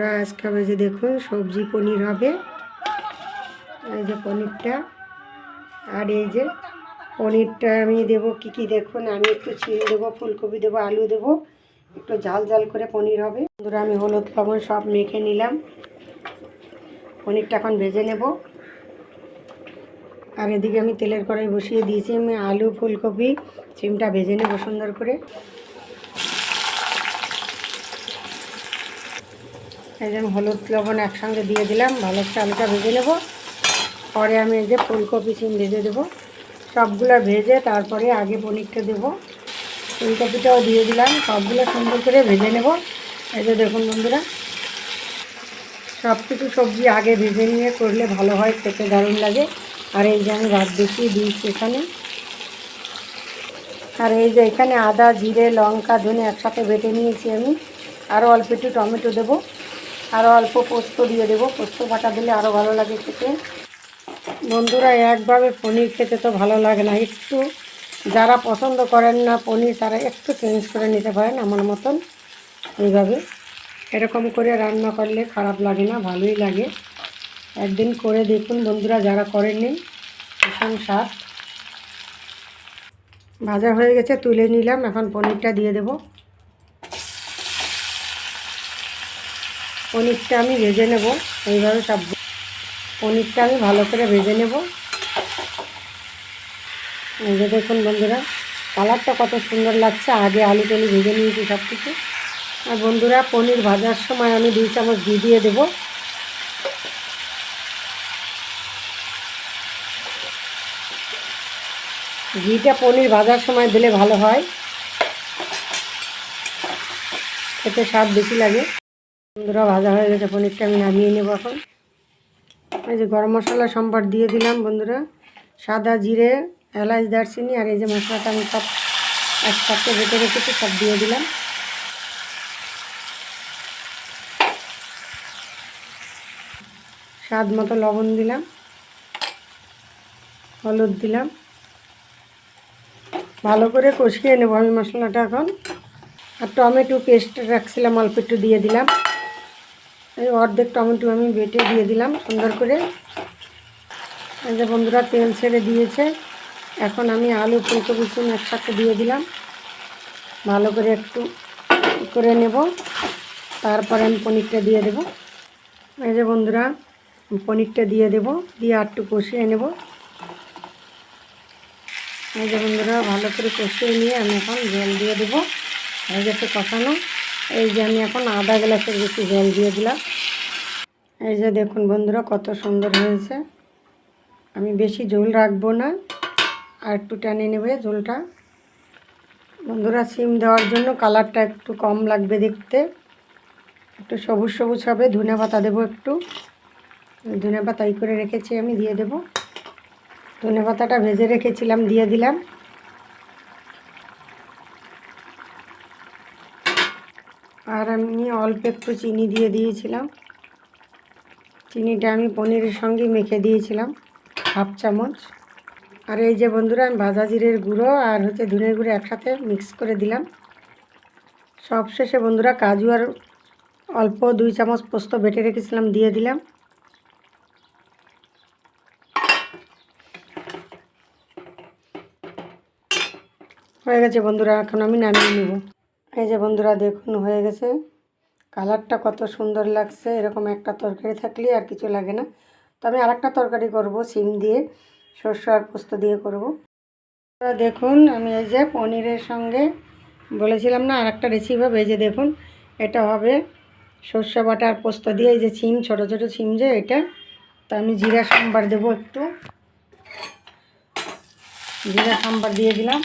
বন্ধুরা আজকে হবে যে দেখুন সবজি পনির হবে। এই যে পনিরটা। আর এই যে পনিরটা আমি দেবো কি কি দেখুন, আমি একটু চিনি দেবো, ফুলকপি দেবো, আলু দেবো, একটু ঝাল ঝাল করে পনির হবে। বন্ধুরা, আমি হলুদ লবণ সব মেখে নিলাম। পনিরটা এখন ভেজে নেব। আর এদিকে আমি তেলের কড়াই বসিয়ে দিয়েছি। আমি আলু, ফুলকপি, সিমটা ভেজে নেব সুন্দর করে। এই যে আমি হলুদ লবণ একসঙ্গে দিয়ে দিলাম, ভালো চালটা ভেজে নেব। পরে আমি এই যে ফুলকপি সিম ভেজে দেবো। সবগুলো ভেজে তারপরে আগে পনিরটা দেবো। ফুলকপিটাও দিয়ে দিলাম, সবগুলো সুন্দর করে ভেজে নেব। এই যে দেখুন বন্ধুরা সব কিছু সবজি আগে ভেজে নিয়ে করলে ভালো হয়, খেতে দারুণ লাগে। আর এই যে আমি ভাত বেশি দিয়েছি এখানে। আর এই যে এখানে আদা, জিরে, লঙ্কা, ধনে একসাথে বেটে নিয়েছি আমি। আরও অল্প একটু টমেটো দেবো। আরও অল্প পোস্ত দিয়ে দেবো। পোস্ত বাটা দিলে আরও ভালো লাগে খেতে। বন্ধুরা, একভাবে পনির খেতে তো ভালো লাগে না। একটু যারা পছন্দ করেন না পনির, তারা একটু চেঞ্জ করে নিতে পারেন আমার মতন। এইভাবে। এরকম করে রান্না করলে খারাপ লাগে না, ভালোই লাগে। একদিন করে দেখুন বন্ধুরা, যারা করেননি, ভীষণ স্বাদ। ভাজা হয়ে গেছে, তুলে নিলাম। এখন পনিরটা দিয়ে দেব। পনিরটা আমি ভেজে নেব। এইভাবে সব পনিরটা আমি ভালো করে ভেজে নেব। যে দেখুন বন্ধুরা, কালারটা কত সুন্দর লাগছে। আগে আলু টালু ভেজে নিয়েছি সব কিছু আর বন্ধুরা, পনির ভাজার সময় আমি দুই চামচ ঘি দিয়ে দেবো। ঘিটা পনির ভাজার সময় দিলে ভালো হয়। খেতে স্বাদ বেশি লাগে। বন্ধুরা ভাজা হয়ে গেছে, পনিরটা আমি নামিয়ে নেব এখন। এই যে গরম মশলা, সম্বার দিয়ে দিলাম বন্ধুরা। সাদা জিরে, এলাচ, দারচিনি আর এই যে মশলাটা আমি সব একসাথে বেটে রেখেছি, সব দিয়ে দিলাম। স্বাদ মতো লবণ দিলাম, হলুদ দিলাম। ভালো করে কষিয়ে নেব আমি মশলাটা এখন। আর টমেটো পেস্ট রাখছিলাম, অল্প একটু দিয়ে দিলাম। অর্ধেক টমেটো আমি বেটে দিয়ে দিলাম সুন্দর করে। এই যে বন্ধুরা, তেল ছেড়ে দিয়েছে। এখন আমি আলু, ফুলকপি, চুন একসাথে দিয়ে দিলাম। ভালো করে একটু করে নেব। তারপরে আমি পনিরটা দিয়ে দেব। এই যে বন্ধুরা পনিরটা দিয়ে দেব। দিয়ে একটু কষিয়ে নেব। এই যে বন্ধুরা, ভালো করে কষিয়ে নিয়ে আমি এখন জল দিয়ে দেবো। হয়ে গেছে কষানো। এই যে আমি এখন আধা গ্লাসের বেশি জল দিয়ে দিলাম। এই যে দেখুন বন্ধুরা, কত সুন্দর হয়েছে। আমি বেশি ঝোল রাখব না, আর একটু টেনে নেবে ঝোলটা বন্ধুরা, সিম দেওয়ার জন্য কালারটা একটু কম লাগবে দেখতে। একটু সবুজ সবুজ হবে, ধনে পাতা দেবো একটু। ধনে পাতা করে রেখেছি আমি, দিয়ে দেবো। ধনে পাতাটা ভেজে রেখেছিলাম, দিয়ে দিলাম। আর আমি অল্প একটু চিনি দিয়ে দিয়েছিলাম। চিনিটা আমি পনিরের সঙ্গে মেখে দিয়েছিলাম, হাফ চামচ। আর এই যে বন্ধুরা, আমি ভাজা জিরের গুঁড়ো আর হচ্ছে ধনের গুঁড়ো একসাথে মিক্স করে দিলাম। সব শেষে বন্ধুরা, কাজু আর অল্প দুই চামচ পোস্ত বেটে রেখেছিলাম, দিয়ে দিলাম। হয়ে গেছে বন্ধুরা, এখন আমি নামিয়ে নেব। এই যে বন্ধুরা দেখুন, হয়ে গেছে। কালারটা কত সুন্দর লাগছে। এরকম একটা তরকারি থাকলে আর কিছু লাগে না। তো আমি আরেকটা তরকারি করব, সিম দিয়ে। শস্য আর পোস্ত দিয়ে করব। দেখুন, আমি এই যে পনিরের সঙ্গে বলেছিলাম না, আরেকটা রেসিপি হবে। এই যে দেখুন, এটা হবে শস্য বাটা আর পোস্ত দিয়ে। এই যে সিম, ছোট ছোট সিম যে এটা। তো আমি জিরা, সাম্বার দেবো একটু। জিরা, সাম্বার দিয়ে দিলাম।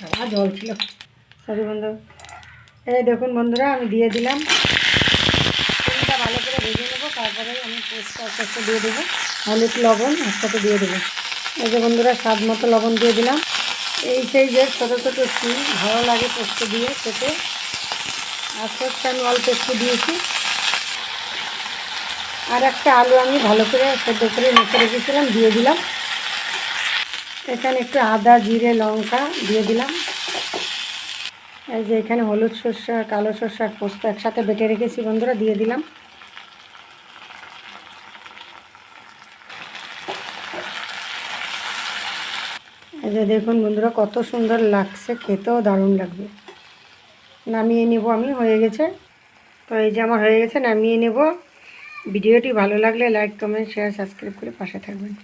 সারা জল ছিল। সরি বন্ধু, এই দেখুন বন্ধুরা, আমি দিয়ে দিলাম। চিনিটা ভালো করে ভেজে নেব, তারপরে আমি আস্তে দিয়ে দেবো। হলুদ লবণ, একসাথে দিয়ে দেবো। এই যে বন্ধুরা, স্বাদ মতো লবণ দিয়ে দিলাম। এই সেই যে ছোটো ছোটো সিম ভালো লাগে পোস্ত দিয়ে খেতে। আস্তে আস্তে আমি অল্প একটু দিয়েছি। আর একটা আলু আমি ভালো করে সেদ্ধ করে মেখে রেখেছিলাম, দিয়ে দিলাম। এখানে একটু আদা, জিরে, লঙ্কা দিয়ে দিলাম। এই যে এখানে হলুদ সর্ষে, কালো সর্ষে আর পোস্ত একসাথে বেটে রেখেছি বন্ধুরা, দিয়ে দিলাম। এই যে দেখুন বন্ধুরা, কত সুন্দর লাগছে, খেতেও দারুণ লাগবে। নামিয়ে নেব আমি, হয়ে গেছে। তো এই যে আমার হয়ে গেছে, নামিয়ে নেব। ভিডিওটি ভালো লাগলে লাইক, কমেন্ট, শেয়ার, সাবস্ক্রাইব করে পাশে থাকবেন।